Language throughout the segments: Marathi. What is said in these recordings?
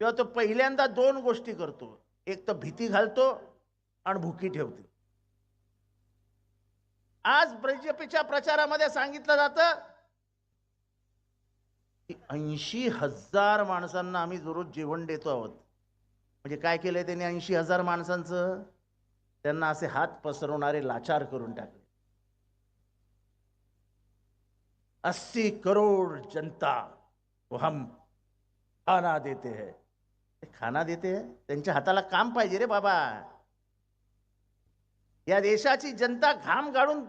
तेव्हा तो पहिल्यांदा दोन गोष्टी करतो. एक तर भीती घालतो आणि भुकी ठेवतो. आज बीजेपीच्या प्रचारामध्ये सांगितलं जातं की ऐंशी हजार माणसांना आम्ही दररोज जेवण देतो आहोत. म्हणजे काय केलंय त्यांनी ऐंशी हजार माणसांचं? त्यांना असे हात पसरवणारे लाचार करून टाकले. अस्सी करोड जनता को हम खाना देते हैं. ते खाना देते त्यांच्या हाताला काम पाहिजे रे बाबा. या देशाची जनता घाम गाळून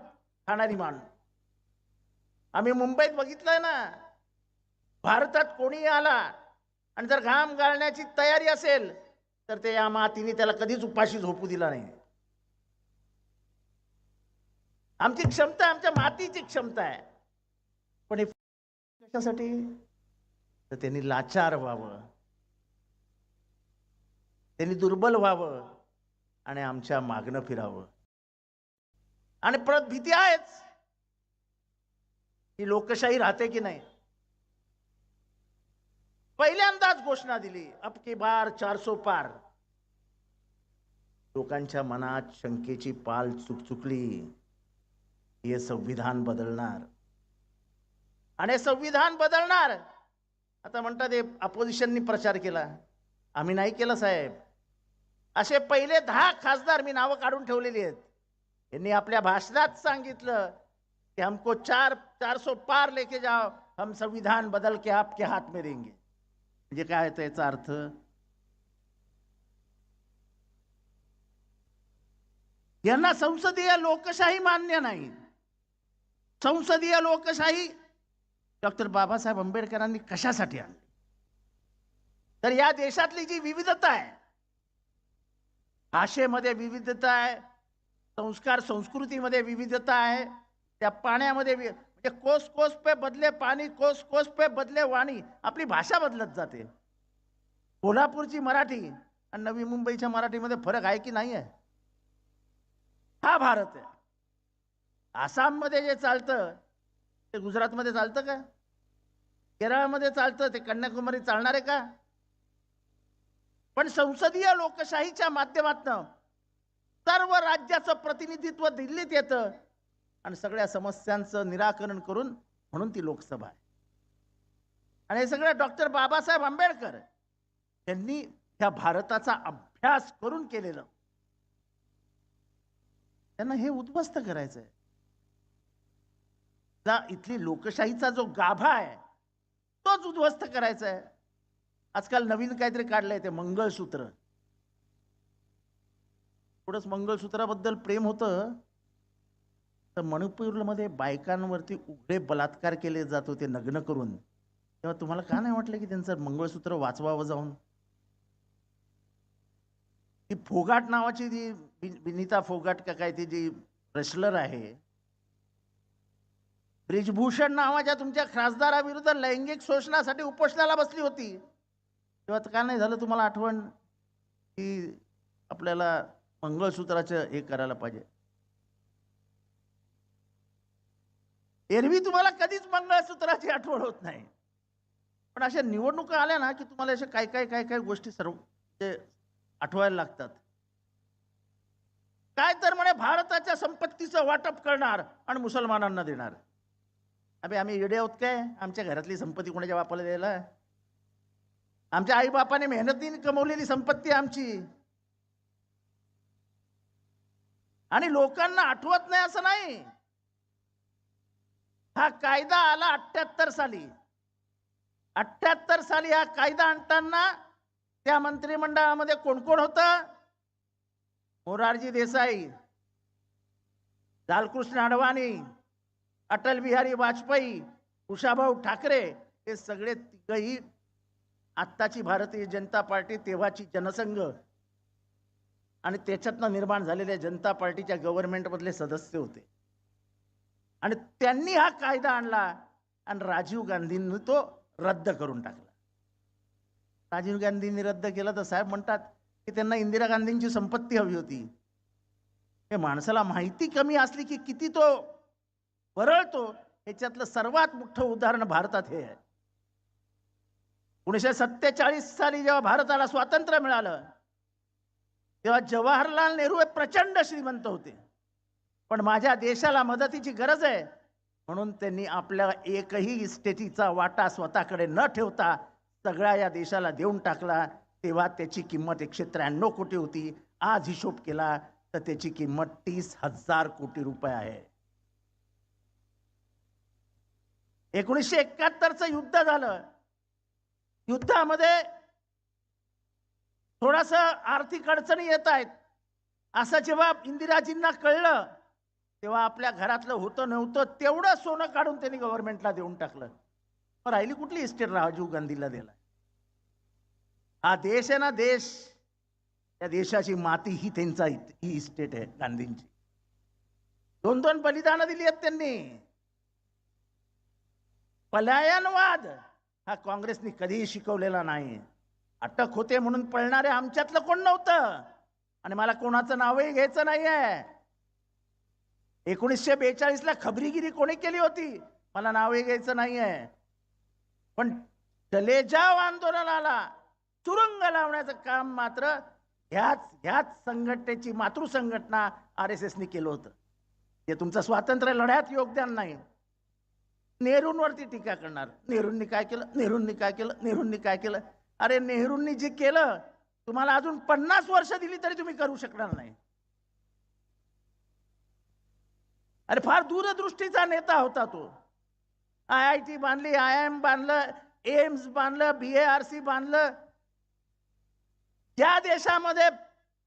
खाणारी माणूस. आम्ही मुंबईत बघितलंय ना भारतात कोणी आला आणि जर घाम गाळण्याची तयारी असेल तर ते या मातीने त्याला कधीच उपाशी झोपू दिला नाही. आमची क्षमता आमच्या मातीची क्षमता आहे. पण हे कशासाठी? तर त्यांनी लाचार व्हावं. त्यांनी दुर्बल व्हावं आणि आमच्या मागणं फिरावं. आणि परत भीती आहेच ही लोकशाही राहते की नाही. पहिल्यांदाच घोषणा दिली अब की बार चारसो पार. लोकांच्या मनात शंकेची पाल चुकचुकली हे संविधान बदलणार. आणि संविधान बदलणार. आता म्हणतात हे अपोजिशननी प्रचार केला. आम्ही नाही केलं साहेब. असे पहिले दहा खासदार मी नावं काढून ठेवलेली आहेत. यांनी आपल्या भाषणात सांगितलं कि हमको चार चार सो पार लेके जाओ हम संविधान बदल के आपके हाथ में देंगे. म्हणजे काय होतं याचा अर्थ? यांना संसदीय लोकशाही मान्य नाही. संसदीय लोकशाही डॉक्टर बाबासाहेब आंबेडकरांनी कशासाठी आणली? तर या देशातली जी विविधता आहे भाषेमध्ये विविधता आहे संस्कार संस्कृतीमध्ये विविधता आहे त्या पाण्यामध्ये वि- म्हणजे कोस कोस पे बदले पाणी कोस कोस पे बदले वाणी आपली भाषा बदलत जाते. कोल्हापूरची मराठी आणि नवी मुंबईच्या मराठीमध्ये फरक आहे की नाही आहे हा भारत आहे. आसाममध्ये जे चालतं ते गुजरातमध्ये चालतं का? केरळमध्ये चालतं ते कन्याकुमारी चालणार आहे का? पण संसदीय लोकशाहीच्या माध्यमातनं सर्व राज्याचं प्रतिनिधित्व दिल्लीत येतं आणि सगळ्या समस्यांचं निराकरण करून म्हणून ती लोकसभा आहे. आणि हे सगळं डॉक्टर बाबासाहेब आंबेडकर यांनी ह्या भारताचा अभ्यास करून केलेलं. त्यांना हे उद्ध्वस्त करायचं आहे इथली लोकशाहीचा जो गाभा आहे तोच उद्ध्वस्त करायचा आहे आजकाल नवीन काहीतरी काढलंय ते मंगळसूत्र. थोडंच मंगळसूत्राबद्दल प्रेम होतं तर मणिपूरमध्ये बायकांवरती उघडे बलात्कार केले जात होते नग्न करून. तेव्हा तुम्हाला का नाही वाटलं की त्यांचं मंगळसूत्र वाचवावं जाऊन? ती फोगाट नावाची जी विनीता फोगाट का काय ती जी रेसलर आहे ब्रिजभूषण नावाच्या तुमच्या खासदाराविरुद्ध लैंगिक शोषणासाठी उपोषणाला बसली होती. तेव्हा काय का नाही झालं तुम्हाला आठवण की आपल्याला मंगळसूत्राचं हे करायला पाहिजे. एरवी तुम्हाला कधीच मंगळसूत्राची आठवण होत नाही. पण अशा निवडणुका आल्या ना की तुम्हाला अशा काय काय काय काय गोष्टी सर्व ते आठवायला लागतात. काय तर म्हणे भारताच्या संपत्तीचं वाटप करणार आणि मुसलमानांना देणार. अबे आम्ही येडे आहोत काय? आमच्या घरातली संपत्ती कोणाच्या बापाला द्यायला? आमच्या आईबापाने मेहनतीने कमवलेली संपत्ती आमची. आणि लोकांना आठवत नाही असं नाही. हा कायदा आला अठ्याहत्तर साली. अठ्याहत्तर साली हा कायदा आणताना त्या मंत्रिमंडळामध्ये कोण कोण होतं? मोरारजी देसाई लालकृष्ण अडवाणी अटल बिहारी वाजपेयी उषाभाऊ ठाकरे हे सगळे तिघही आत्ताची भारतीय जनता पार्टी तेव्हाची जनसंघ आणि त्याच्यातनं निर्माण झालेल्या जनता पार्टीच्या गव्हर्नमेंटमधले सदस्य होते. आणि त्यांनी हा कायदा आणला आणि राजीव गांधींनी तो रद्द करून टाकला. राजीव गांधींनी रद्द केला तर साहेब म्हणतात की त्यांना इंदिरा गांधींची संपत्ती हवी होती. हे माणसाला माहिती कमी असली की किती तो वरळतो. ह्याच्यातलं सर्वात मोठं उदाहरण भारतात हे आहे. एकोणीसशे सत्तेचाळीस साली जेव्हा भारताला स्वातंत्र्य मिळालं तेव्हा जवाहरलाल नेहरू हे प्रचंड श्रीमंत होते. पण माझ्या देशाला मदतीची गरज आहे म्हणून त्यांनी आपल्या एकही इस्टेटीचा वाटा स्वतःकडे न ठेवता सगळ्या या देशाला देऊन टाकला. तेव्हा त्याची किंमत एकशे त्र्याण्णव कोटी होती. आज हिशोब केला तर त्याची किंमत तीस हजार कोटी रुपये आहे. एकोणीसशे एकाहत्तरचं युद्ध झालं. युद्धामध्ये थोडस आर्थिक अडचणी येत आहेत. असं जेव्हा इंदिराजींना कळलं तेव्हा आपल्या घरातलं होतं नव्हतं तेवढं सोनं काढून त्यांनी गव्हर्नमेंटला देऊन टाकलं. राहिली कुठली इस्टेट राजीव गांधीला दिला हा देश आहे ना देश. त्या देशाची माती ही त्यांचा इत- ही इस्टेट आहे गांधींची. दोन दोन बलिदानं दिली आहेत त्यांनी. पलायनवाद. हा काँग्रेसनी कधीही शिकवलेला नाही. अटक होते म्हणून पळणारे आमच्यातलं कोण नव्हतं? आणि मला कोणाचं नावही घ्यायचं नाहीये. एकोणीसशे बेचाळीस ला खबरीगिरी कोणी केली होती? मला नावही घ्यायचं नाहीये. पण तलेजाव आंदोलनाला चुरुंग लावण्याचं काम मात्र ह्याच ह्याच संघटनेची मातृसंघटना आर एस एसनी केलं होतं. ते तुमचं स्वातंत्र्य लढ्यात योगदान नाही. नेहरूंवरती टीका करणार. नेहरूंनी काय केलं? नेहरूंनी काय केलं? नेहरूंनी काय केलं? अरे नेहरूंनी जे केलं तुम्हाला अजून पन्नास वर्ष दिली तरी तुम्ही करू शकणार नाही. अरे फार दूरदृष्टीचा नेता होता तो. आय आय टी बांधली आय एम बांधलं एम्स बांधलं बी आर सी बांधलं. ज्या देशामध्ये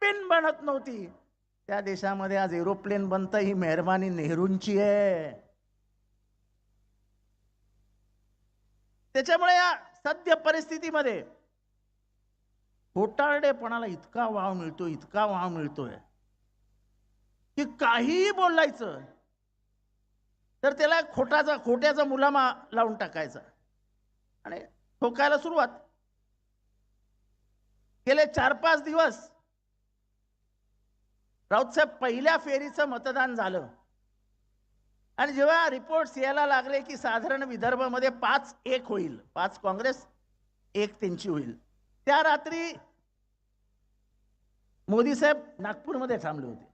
पिन बनत नव्हती त्या देशामध्ये आज एरोप्लेन बनतं ही मेहरबानी नेहरूंची आहे. त्याच्यामुळे या सद्य परिस्थितीमध्ये खोटारडेपणाला इतका वाव मिळतो इतका वाव मिळतोय की काहीही बोलायचं तर त्याला खोटाचा खोट्याचा मुलामा लावून टाकायचा. आणि ठोकायला सुरुवात. गेले चार पाच दिवस राऊतसाहेब पहिल्या फेरीचं मतदान झालं. आणि जेव्हा रिपोर्ट्स यायला लागले की साधारण विदर्भामध्ये पाच एक होईल पाच काँग्रेस एक त्यांची होईल. त्या रात्री मोदी साहेब नागपूरमध्ये थांबले होते.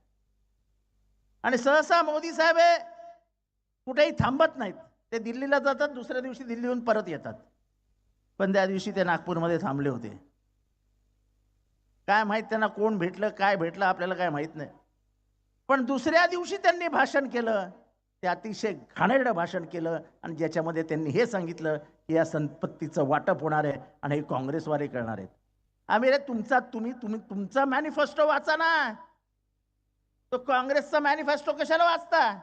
आणि सहसा मोदी साहेब हे कुठेही थांबत नाहीत. ते दिल्लीला जातात दुसऱ्या दिवशी दिल्लीहून परत येतात. पण त्या दिवशी ते नागपूरमध्ये थांबले होते. काय माहीत त्यांना कोण भेटलं काय भेटलं आपल्याला काय माहीत नाही. पण दुसऱ्या दिवशी त्यांनी भाषण केलं. ते अतिशय घाणेरडं भाषण केलं आणि ज्याच्यामध्ये त्यांनी हे सांगितलं की या संपत्तीचं वाटप होणार आहे आणि हे काँग्रेसवाले करणार आहेत. आम्ही रे तुमचा तुम्ही तुम्ही तुमचा मॅनिफेस्टो वाचा ना. तो काँग्रेसचा मॅनिफेस्टो कशाला वाचता?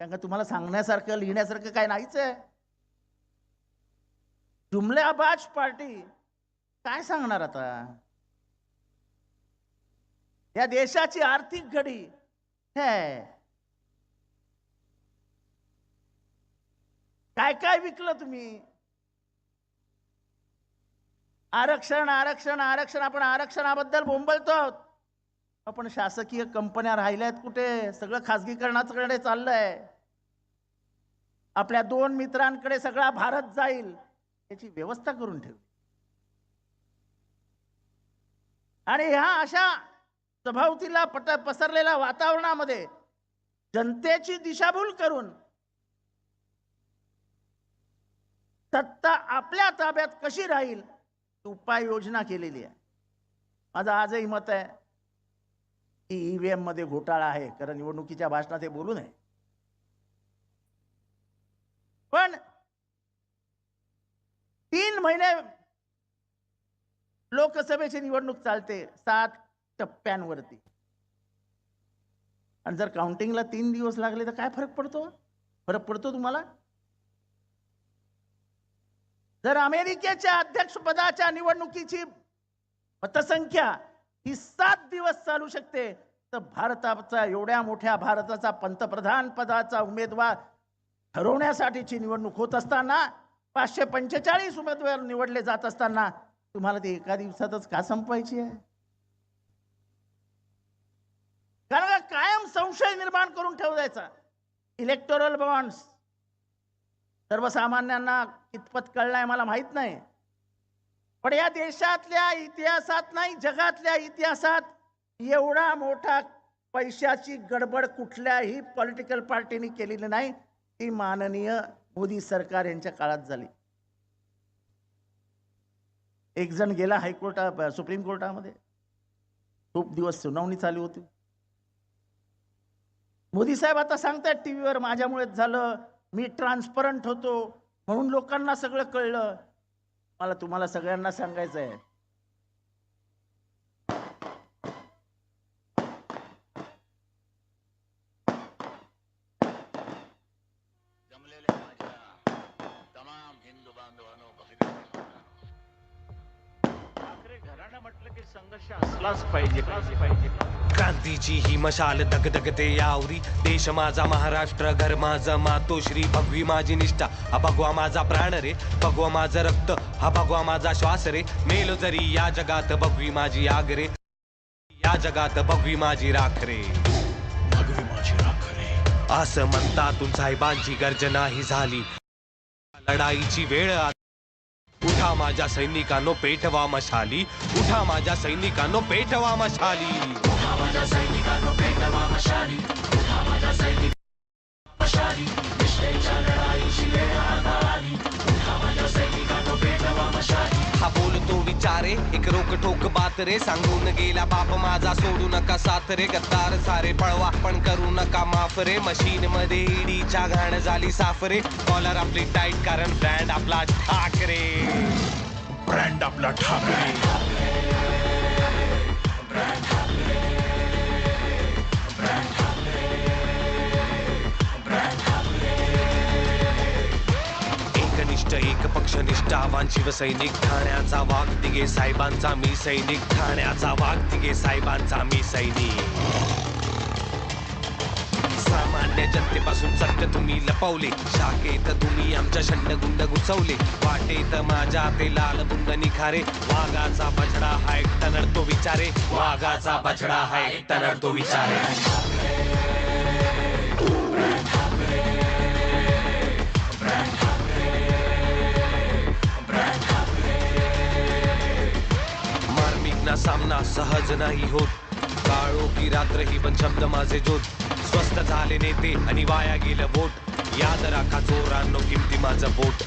कारण का तुम्हाला सांगण्यासारखं लिहिण्यासारखं काय नाहीच आहे. जुमल्याबाज पार्टी काय सांगणार आता? या देशाची आर्थिक घडी हे काय काय विकलं तुम्ही? आरक्षण आरक्षण आरक्षण आपण आरक्षणाबद्दल बोंबलतो आहोत आपण शासकीय कंपन्या राहिल्या आहेत कुठे? सगळं खाजगीकरणाकडे चाललंय. आपल्या दोन मित्रांकडे सगळा भारत जाईल याची व्यवस्था करून ठेव आणि ह्या अशा सभावतीला पट पसरलेल्या वातावरणामध्ये जनतेची दिशाभूल करून सत्ता आपल्या ताब्यात कशी राहील उपाय उपाययोजना केलेली आहे. माझं आजही मत आहे की ईव्हीएममध्ये घोटाळा आहे कारण निवडणुकीच्या भाषणात हे बोलू नये. पण तीन महिने लोकसभेची निवडणूक चालते सात टप्प्यांवरती. आणि जर काउंटिंगला तीन दिवस लागले तर काय फरक पडतो? फरक पडतो तुम्हाला? जर अमेरिकेच्या अध्यक्षपदाच्या निवडणुकीची मतसंख्या ही सात दिवस चालू शकते तर भारताचा एवढ्या मोठ्या भारताचा पंतप्रधान पदाचा उमेदवार ठरवण्यासाठीची निवडणूक होत असताना पाचशे पंचेचाळीस उमेदवार निवडले जात असताना तुम्हाला ते एका दिवसातच का संपवायची आहे? कारण कायम संशय निर्माण करून ठेवायचा इलेक्टोरल बॉन्ड्स सर्वसामान्यांना कितपत कळलाय मला माहीत नाही. पण या देशातल्या इतिहासात नाही जगातल्या इतिहासात एवढा मोठा पैशाची गडबड कुठल्याही पॉलिटिकल पार्टीने केलेली नाही ती माननीय मोदी सरकार यांच्या काळात झाली. एक जण गेला हायकोर्टा सुप्रीम कोर्टामध्ये. खूप दिवस सुनावणी चालू होती. मोदी साहेब आता सांगतायत टीव्हीवर माझ्यामुळेच झालं. मी ट्रान्सपरंट होतो. म्हणून लोकांना सगळं कळलं. मला तुम्हाला सगळ्यांना सांगायचं आहे जमलेल्या माझ्या तमाम हिंदू बांधवांनो भगिनींनो, ठाकरे घराणं म्हटलं की संघर्ष असलाच पाहिजे पाहिजे क्रांतीची ही मशाल दगदगते यावरी. देश माझा महाराष्ट्र घर माझं मातोश्री. भगवी माझी निष्ठा हा भगवा माझा प्राण रे. भगवा माझं रक्त हा भगवा माझा श्वास रे. मेलो जरी या जगात भगवी माझी आग रे. या जगात भगवी माझी राख रे. भगवी माझी राखरे असं म्हणतातून साहेबांची गर्जना ही झाली. लढाईची वेळ आ- उठा माझ्या सैनिकांनो पेटवा मशाली उठा माझ्या सैनिकांनो पेटवा मशाली हा बोलतो एक रोक ठोक बात रे सांगून गेला बाप माझा सोडू नका साथ रे गद्दार सारे पळवा पण करू नका माफ रे. मशीन मध्ये ईडीच्या घाण झाली साफ रे. कॉलर आपली टाईट कारण ब्रँड आपला ठाकरे ब्रँड आपला ठाकरे एकनिष्ठ एक पक्ष निष्ठावान शिवसैनिक ठाण्याचा वाघ तिघे साहेबांचा मी सैनिक ठाण्याचा वाघ तिघे साहेबांचा मी सैनिक. सामान्य जनतेपासून सत्य तुम्ही लपवले शाखेत तुम्ही आमच्या शंडगुंड घुसवले वाटेत माझ्या ते लाल बुंद निखारे वाघाचा बछडा हा एकटा नडतो विचारे वाघाचा बछडा हा एकटा नडतो विचारे. मार्मिक सहज नाही होत. काळो की रात्र ही पण शब्द माझे जोत. स्वस्त झाले नेते आणि वाया गेलं बोट. याद राखा चोरांनो किमती माझं बोट.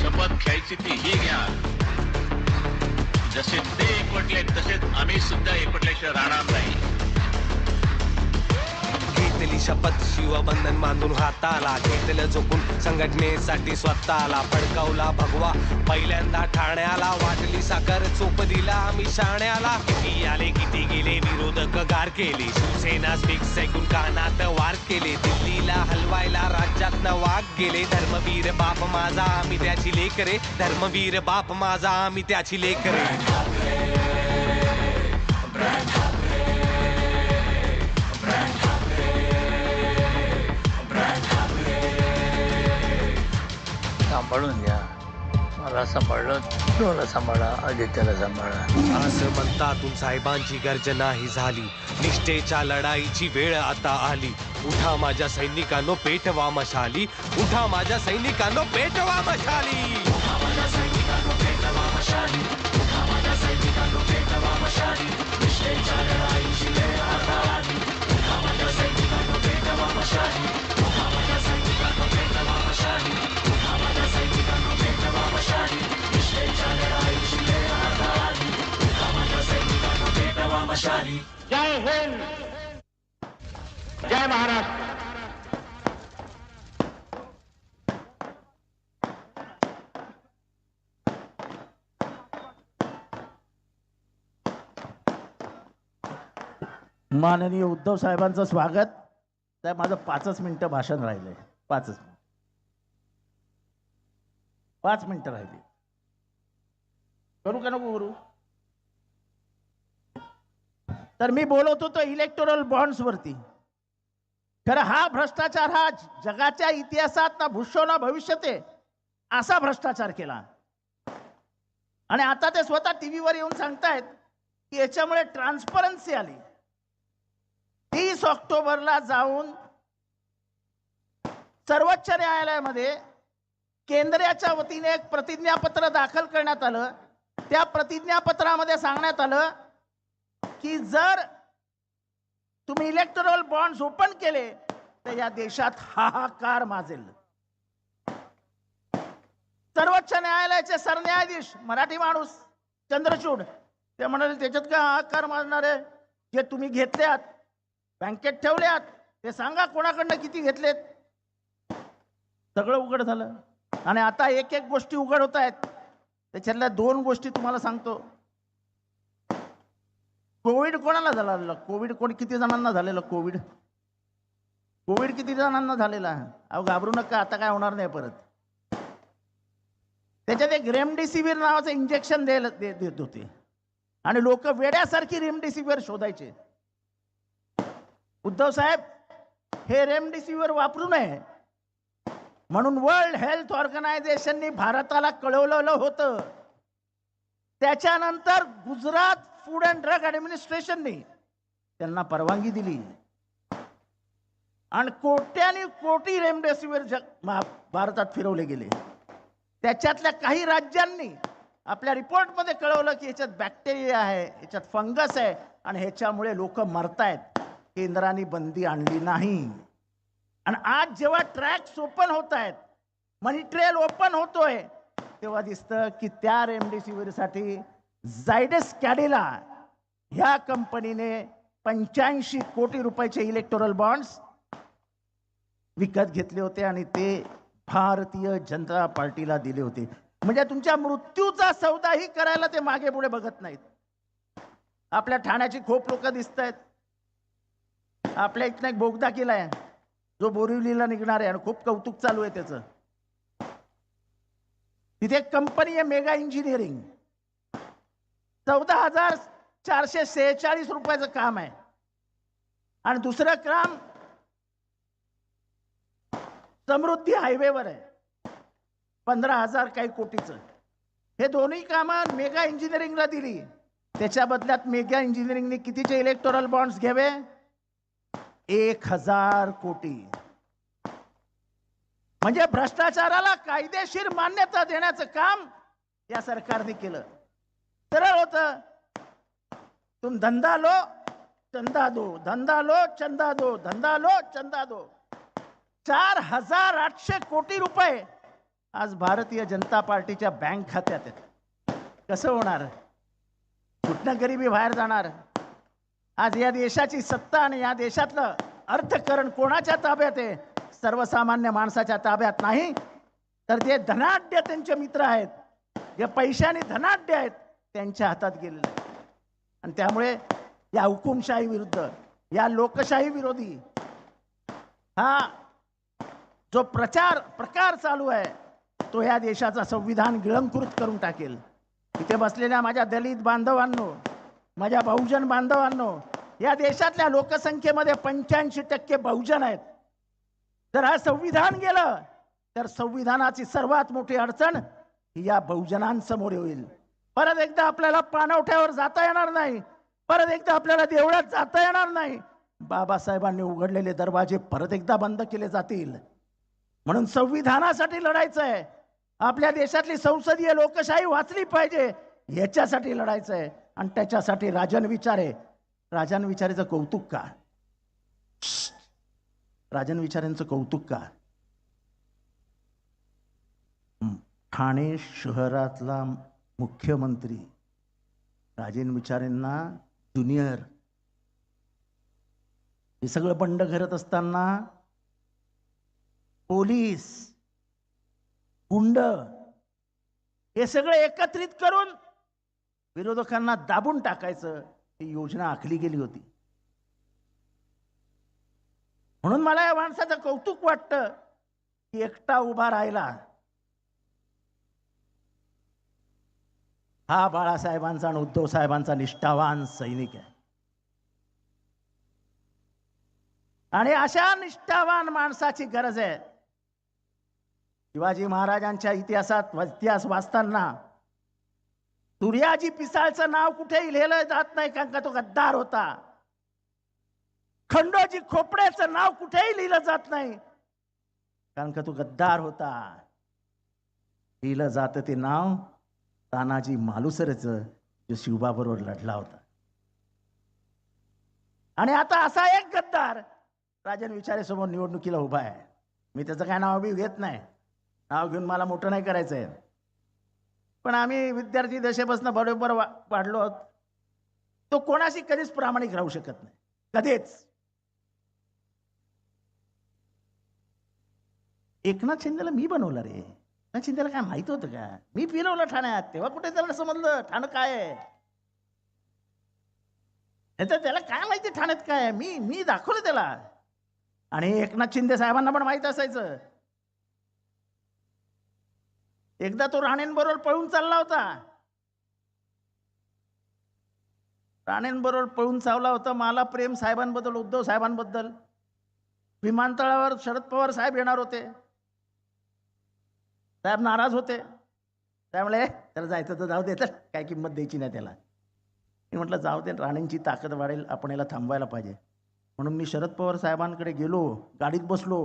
शपथ घ्यायची ती ही घ्या. जसे ते एकवटले तसेच आम्ही सुद्धा एकवटल्याशिवाय राहणार नाही. शपथ शिवबंधन बांधून हाताला घेतलं झोकून संघटनेसाठी स्वतःला फडकावला भगवा. पहिल्यांदा ठाण्याला वाटली साखर चोप दिला आम्ही शाण्याला. किती आले किती गेले विरोधक गार केले. शिवसेना स्पीक्स ऐकून कानात वार केले. दिल्लीला हलवायला राज्यात वाघ गेले. धर्मवीर बाप माझा आम्ही त्याची लेकरे. धर्मवीर बाप माझा आम्ही त्याची लेकरे. सांभाळून घ्या. मला सांभाळलं तुला सांभाळा आदित्याला सांभाळा. असं म्हणतातून साहेबांची गर्जना ही झाली. निष्ठेच्या लढाईची वेळ आता आली. उठा माझ्या सैनिकांनो पेटवा मशाली उठा माझ्या सैनिकांनो पेटवा मशाली जय हिंद। जय महाराष्ट्र। माननीय उद्धव साहेबांचं स्वागत. साहेब माझं पाचच मिनिटं भाषण राहिलंय पाचच मिनिट. पाच मिनिटं राहिली. करू का नको करू? तर मी बोलत होतो इलेक्टोरल बॉन्ड्स वरती. खरं हा भ्रष्टाचार हा जगाच्या इतिहासात ना भूषो ना भविष्यते असा भ्रष्टाचार केला. आणि आता ते स्वतः टीव्हीवर येऊन सांगतायत की याच्यामुळे ट्रान्सपरन्सी आली. तीस ऑक्टोबरला जाऊन सर्वोच्च न्यायालयामध्ये केंद्राच्या वतीने एक प्रतिज्ञापत्र दाखल करण्यात आलं. त्या प्रतिज्ञापत्रामध्ये सांगण्यात आलं की जर तुम्ही इलेक्टोरल बॉन्ड्स ओपन केले तर या देशात हाहाकार माजेल. सर्वोच्च न्यायालयाचे सरन्यायाधीश मराठी माणूस चंद्रचूड ते म्हणाले त्याच्यात काय हाहाकार मारणार आहे? जे तुम्ही घेतल्यात बँकेत ठेवल्यात ते सांगा कोणाकडनं किती घेतलेत. सगळं उघड झालं. आणि आता एक एक गोष्टी उघड होत आहेत. त्याच्यातल्या दोन गोष्टी तुम्हाला सांगतो. कोविड कोणाला झाला कोविड कोण किती जणांना झालेलं कोविड? कोविड किती जणांना झालेला? अहो घाबरू नका आता काय होणार नाही परत. त्याच्यात एक रेमडेसिवीर नावाचं इंजेक्शन द्यायला दे- देत होते. आणि लोक वेड्यासारखी रेमडेसिवीर शोधायचे. उद्धव साहेब हे रेमडेसिवीर वापरू नये. म्हणून वर्ल्ड हेल्थ ऑर्गनायझेशननी भारताला कळवलेलं होतं. त्याच्यानंतर गुजरात फूड अँड ड्रग ऍडमिनिस्ट्रेशनने त्यांना परवानगी दिली. आणि कोट्यानी कोटी रेमडेसिवीर जग भारतात फिरवले गेले. त्याच्यातल्या काही राज्यांनी आपल्या रिपोर्टमध्ये कळवलं की ह्याच्यात बॅक्टेरिया आहे ह्याच्यात फंगस आहे आणि ह्याच्यामुळे लोक मरतायत. केंद्राने बंदी आणली नाही. आणि आज जेव्हा ट्रॅक्स ओपन होत आहेत मनी ट्रेल ओपन होतोय तेव्हा दिसतं की त्या रेमडेसिवीरसाठी झायडस कॅडिला ह्या कंपनीने पंच्याऐंशी कोटी रुपयाचे इलेक्टोरल बॉन्ड्स विकत घेतले होते आणि ते भारतीय जनता पार्टीला दिले होते. म्हणजे तुमच्या मृत्यूचा सौदाही करायला ते मागे पुढे बघत नाहीत. आपल्या ठाण्याची खूप लोक दिसत आहेत आपल्या इथं एक बोगदा केलाय जो बोरिवलीला निघणार आहे आणि खूप कौतुक चालू आहे त्याचं. तिथे एक कंपनी आहे मेगा इंजिनिअरिंग चौदा हजार चारशे सेहेचाळीस रुपयाचं काम आहे. आणि दुसरं काम समृद्धी हायवेवर आहे. पंधरा हजार काही कोटीचं. हे दोन्ही कामं मेगा इंजिनिअरिंगला दिली. त्याच्या बदल्यात मेगा इंजिनिअरिंगने कितीचे इलेक्टोरल बॉन्ड्स घ्यावे? एक हजार कोटी. म्हणजे भ्रष्टाचाराला कायदेशीर मान्यता देण्याचं काम या सरकारने केलं. सरळ होत. तुम धंदा लो चंदा दो. धंदा लो चंदा दो. धंदा लो चंदा दो. चार हजार आठशे कोटी रुपये आज भारतीय जनता पार्टीच्या बँक खात्यात आहेत. कसं होणार? कुठनं गरिबी बाहेर जाणार? आज या देशाची सत्ता आणि या देशातलं अर्थकरण कोणाच्या ताब्यात आहे? सर्वसामान्य माणसाच्या ताब्यात नाही? तर जे धनाढ्य त्यांचे मित्र आहेत जे पैशाने धनाढ्य आहेत त्यांच्या हातात गेलेलं आहे. आणि त्यामुळे या हुकुमशाही विरुद्ध या लोकशाही विरोधी हा जो प्रचार प्रकार चालू आहे तो या देशाचा संविधान गिळंकृत करून टाकेल. इथे बसलेल्या माझ्या दलित बांधवांनो माझ्या बहुजन बांधवांनो या देशातल्या लोकसंख्येमध्ये पंच्याऐंशी टक्के बहुजन आहेत. जर हा संविधान गेलं तर संविधानाची सर्वात मोठी अडचण ही या बहुजनांसमोर होईल परत एकदा आपल्याला पाणवठ्यावर जाता येणार नाही. परत एकदा आपल्याला देवळात जाता येणार नाही. बाबासाहेबांनी उघडलेले दरवाजे परत एकदा बंद केले जातील. म्हणून संविधानासाठी लढायचं आहे आपल्या देशातली संसदीय लोकशाही वाचली पाहिजे. याच्यासाठी लढायचं आहे आणि त्याच्यासाठी राजन विचारे. राजन विचारेचं कौतुक का? राजन विचारेंचं कौतुक का? ठाणे शहरातला मुख्यमंत्री राजेंद्र विचारेंना ज्युनियर. हे सगळं बंड करत असताना पोलीस गुंड हे सगळं एकत्रित करून विरोधकांना दाबून टाकायचं ही योजना आखली गेली होती. म्हणून मला या माणसाचं कौतुक वाटतं की एकटा उभा राहिला. हा बाळासाहेबांचा आणि उद्धव साहेबांचा निष्ठावान सैनिक आहे. आणि अशा निष्ठावान माणसाची गरज आहे. शिवाजी महाराजांच्या इतिहासात इतिहास वाचताना तुर्याजी पिसाळचं नाव कुठेही लिहिलं जात नाही कारण का तो गद्दार होता. खंडोजी खोपड्याचं नाव कुठेही लिहिलं जात नाही कारण का तो गद्दार होता. लिहिलं जातं ते नाव तानाजी मालुसरेचं जो शिवबाबरोबर लढला होता. आणि आता असा एक गद्दार राजन विचारे समोर निवडणुकीला उभा आहे. मी त्याचं काय नाव बी घेत नाही. नाव घेऊन मला मोठं नाही करायचं आहे पण आम्ही विद्यार्थी दशेपासून बरोबर वाढलो आहोत. तो कोणाशी कधीच प्रामाणिक राहू शकत नाही. कधीच. एकनाथ शिंदेला मी बनवलं रे. शिंदेला काय माहीत होतं का? मी फिरवलं ठाण्यात. तेव्हा कुठे त्याला समजलं ठाणं काय आहे? नाहीतर त्याला काय माहिती ठाण्यात काय मी मी दाखवलं त्याला. आणि एकनाथ शिंदे साहेबांना पण माहीत असायचं. एकदा तो राणेंबरोबर पळून चालला होता. राणेंबरोबर पळून चावला होता मला प्रेम साहेबांबद्दल उद्धव साहेबांबद्दल. विमानतळावर शरद पवार साहेब येणार होते. साहेब नाराज होते. त्यामुळे त्याला जायचं तर जाऊ दे तर काय किंमत द्यायची नाही त्याला. मी म्हटलं जाऊ दे राणेंची ताकद वाढेल आपण याला थांबवायला पाहिजे. म्हणून मी शरद पवार साहेबांकडे गेलो गाडीत बसलो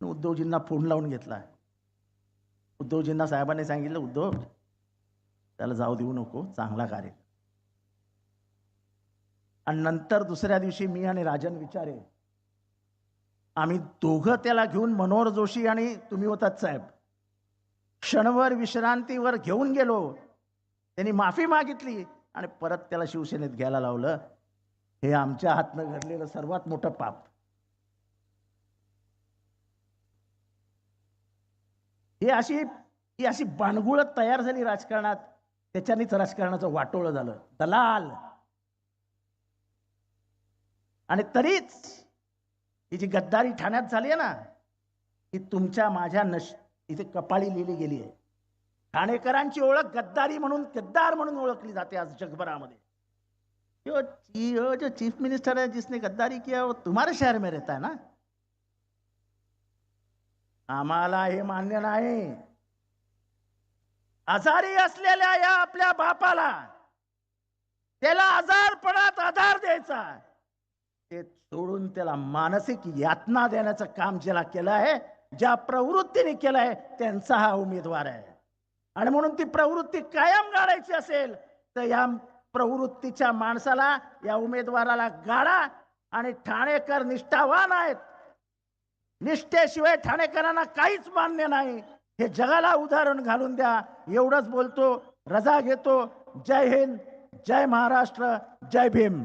उद्धवजींना फोन लावून घेतला. उद्धवजींना साहेबांनी सांगितलं उद्धव त्याला जाऊ देऊ नको चांगला कार्य आणि नंतर दुसऱ्या दिवशी मी आणि राजन विचारे आम्ही दोघं त्याला घेऊन मनोहर जोशी आणि तुम्ही होतात साहेब. क्षणभर विश्रांतीवर घेऊन गेलो. त्यांनी माफी मागितली आणि परत त्याला शिवसेनेत घ्यायला लावलं. हे आमच्या हातनं घडलेलं सर्वात मोठं पाप. ही अशी ही अशी बाणगुळत तयार झाली राजकारणात. त्याच्यानेच राजकारणाचं वाटोळं झालं. दलाल. आणि तरीच ही जी गद्दारी ठाण्यात झाली आहे ना ही तुमच्या माझ्या नश इथे कपाळी लिहिली गेली आहे. ठाणेकरांची ओळख गद्दारी म्हणून गद्दार म्हणून ओळखली जाते आज जगभरामध्ये. यो यो जो चीफ मिनिस्टर है जिसने गद्दारी किया वो तुम्हारे शहर में रहता है ना? आम्हाला हे मान्य नाही. आजारी असलेल्या या आपल्या बापाला त्याला आजारपणात आधार द्यायचा ते सोडून त्याला मानसिक यातना देण्याचं काम ज्याला केलं आहे ज्या प्रवृत्तीने केलं आहे त्यांचा हा उमेदवार आहे. आणि म्हणून ती प्रवृत्ती कायम गाडायची असेल तर या प्रवृत्तीच्या माणसाला या उमेदवाराला गाडा आणि ठाणेकर निष्ठावान आहेत. निष्ठेशिवाय ठाणेकरांना काहीच मान्य नाही. हे जगाला उदाहरण घालून द्या. एवढंच बोलतो. रजा घेतो. जय हिंद. जय महाराष्ट्र. जय भीम.